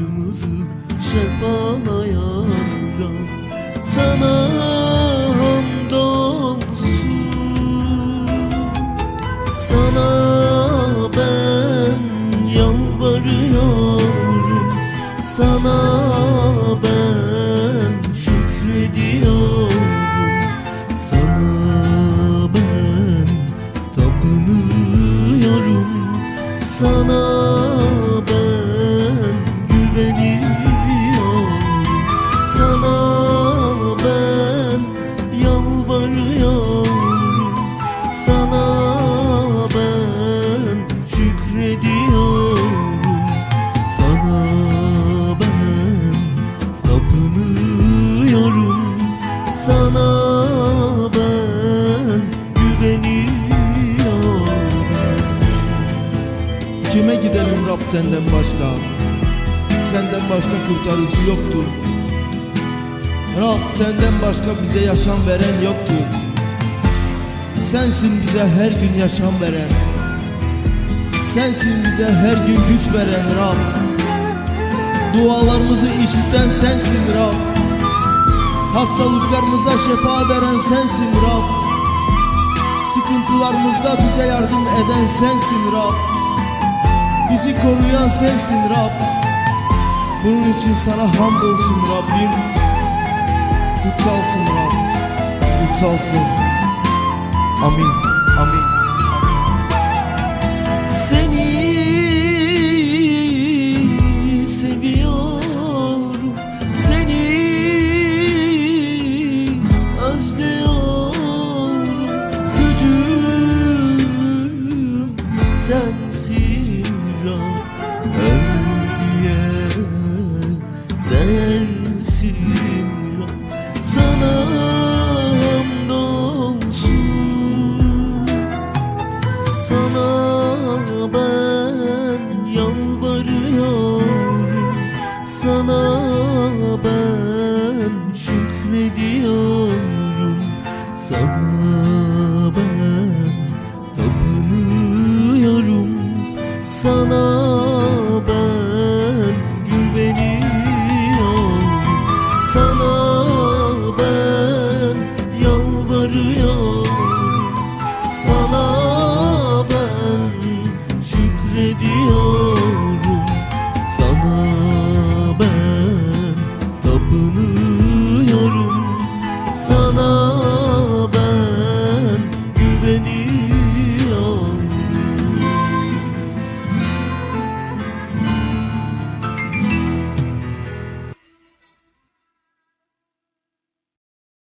Yollarımızı şefalayan Rab Sana hamdolsun. Sana ben yalvarıyorum. Sana ben güveniyorum Kime gidelim Rab senden başka? Senden başka kurtarıcı yoktur. Rab senden başka bize yaşam veren yoktur. Sensin bize her gün yaşam veren. Sensin bize her gün güç veren Rab. Dualarımızı işiten sensin Rab. Hastalıklarımıza şifa veren sensin Rab. Sıkıntılarımızda bize yardım eden sensin Rab. Bizi koruyan sensin Rab. Bunun için sana hamdolsun Rabbim. Kutsalsın Rab. Kutsalsın. Amin Övgüye değersin. Rab Sana hamdolsun. Sana ben yalvarıyorum. Sana ben şükrediyorum. Sana ben tapınıyorum. Sana yalvarıyorum sana ben şükrediyorum